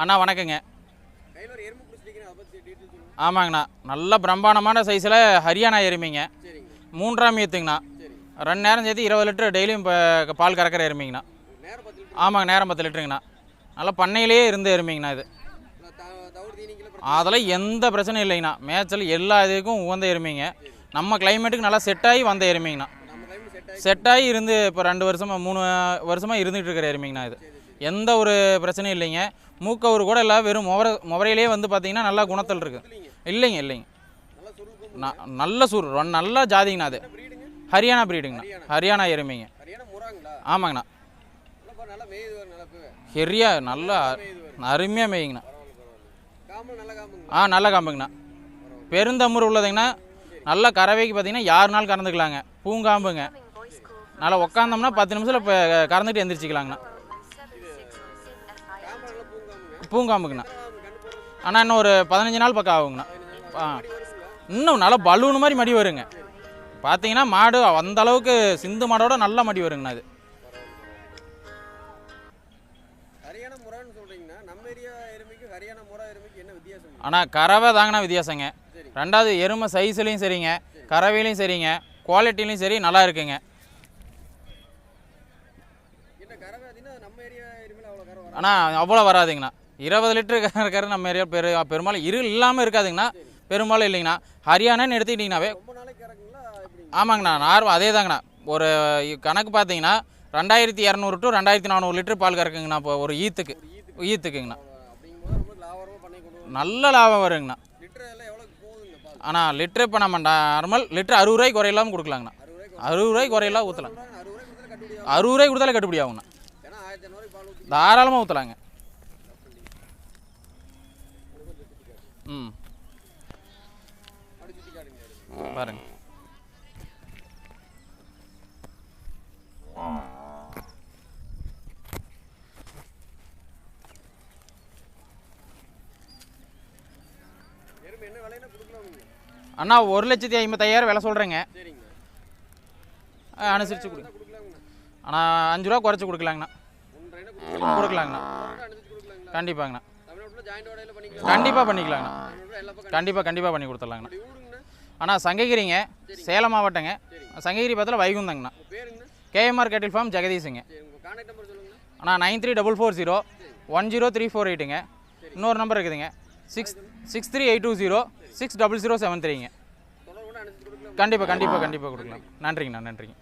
அண்ணா வணக்கங்க. ஆமாங்கண்ணா. நல்ல பிரம்மாண்டமான சைஸில் ஹரியானா எருமைங்க. மூன்றாம் ஈத்துங்கண்ணா ரெண்டு நேரம் சேர்த்து இருபது லிட்டர் டெய்லியும் இப்போ பால் கறக்கிற எருமைங்கண்ணா. ஆமாங்க நேரம் பத்து லிட்டருங்கண்ணா. நல்லா பண்ணையிலேயே இருந்த எருமைங்கண்ணா இது. அதெல்லாம் எந்த பிரச்சனையும் இல்லைங்கண்ணா. மேய்ச்சல் எல்லா இதுக்கும் உகந்த எருமைங்க. நம்ம கிளைமேட்டுக்கு நல்லா செட் ஆகி வந்த எருமைங்கண்ணா. நம்ம டைம் செட் ஆகி செட் ஆகி இருந்து இப்போ ரெண்டு வருஷமாக மூணு வருஷமாக இருந்துகிட்டு இருக்கிற எருமைங்கண்ணா இது. எந்த ஒரு பிரச்சனையும் இல்லைங்க. மூக்கவர் கூட இல்லை வெறும் முவர முவரையிலே வந்து பார்த்தீங்கன்னா நல்லா குணத்தில் இருக்கு. இல்லைங்க இல்லைங்க. ந- நல்ல சூர் நல்ல ஜாதிங்கண்ணா அது. ஹரியானா பிரீடுங்கண்ணா ஹரியானா எருமைங்க. ஆமாங்கண்ணா. ஹெரியா நல்லா அருமையாக மேய்ங்கண்ணா. ஆ நல்ல காம்புங்கண்ணா. பெருந்தமுறு உள்ளதுங்கண்ணா. நல்ல கறவைக்கு பார்த்தீங்கன்னா யார் நாள் கறந்துக்கலாங்க. பூங்காம்புங்க. நல்லா உக்காந்தோம்னா பத்து நிமிஷத்தில் இப்போ கறந்துட்டு எந்திரிச்சிக்கலாங்கண்ணா. போடுறது ஆனால் இன்னும் ஒரு பதினஞ்சு நாள் பக்கம் ஆகுங்கண்ணா. ஆ. இன்னும் நல்லா பலூன் மாதிரி மடி வருங்க. பார்த்தீங்கன்னா மாடு அந்த அளவுக்கு சிந்து மாடோட நல்ல மடி வருங்கண்ணா அது. ஆனால் கறவை தாங்கண்ணா வித்தியாசங்க. ரெண்டாவது எருமை சைஸ்லையும் சரிங்க. கறவையிலையும் சரிங்க. குவாலிட்டிலையும் சரி நல்லா இருக்குங்க. ஆனால் அவ்வளோ வராதுங்கண்ணா. இருபது லிட்டரு இருக்கிற நம்ம ஏரியா பெரு பெரும்பாலும் இரு இல்லாமல் இருக்காதுங்கண்ணா. பெரும்பாலும் இல்லைங்கண்ணா. ஹரியானான்னு எடுத்துக்கிட்டிங்கனாவே ஆமாங்கண்ணா நார்மல் அதே தாங்கண்ணா ஒரு கணக்கு பார்த்தீங்கன்னா ரெண்டாயிரத்தி இரநூறு டு ரெண்டாயிரத்தி நானூறு லிட்டர் பால் கறக்குங்கண்ணா இப்போ ஒரு ஈத்துக்கு. ஈத்துக்குங்கண்ணா. நல்ல லாபம் வருங்கண்ணா. ஆனால் லிட்டர் இப்போ நம்ம நார்மல் லிட்டர் அறுபது ரூபாய்க்கு குறையில்லாமல் கொடுக்கலாங்கண்ணா. அறுபது ரூபாய்க்கு அறுபது ஊற்றலாம் அறுபது ரூபாய் ரூபாய்க்கு கொடுத்தாலே கட்டுப்படி ஆகுங்கண்ணா. தாராளமாக ஊற்றலாங்க ம். பாருங்க. அண்ணா ஒரு லட்சத்தி ஐம்பத்தாயிரம் விலை சொல்கிறேங்க அனுசரித்து கொடுங்க அண்ணா ஆனால் அஞ்சு ரூபா குறைச்சி கொடுக்கலாங்கண்ணா. கொடுக்கலாங்கண்ணா. கண்டிப்பாங்கண்ணா. கண்டிப்பாக பண்ணிக்கலாங்கண்ணா கண்டிப்பாக கண்டிப்பாக பண்ணி கொடுத்துடலாங்கண்ணா. அண்ணா சங்ககிரிங்க. சேலம் மாவட்டங்க. சங்ககிரி பக்கத்தில் வைகுந்தங்கண்ணா. கேஎம்ஆர் கேட்டில் ஃபார்ம் ஜெகதீஷுங்க. அண்ணா nine three double four zero one zero three four எயிட்டுங்க இன்னொரு நம்பர் இருக்குதுங்க. Six six three eight two zero six double zero seven த்ரீங்க கண்டிப்பாக கண்டிப்பாக கண்டிப்பாக கொடுக்கலாம். நன்றிங்கண்ணா நன்றிங்க.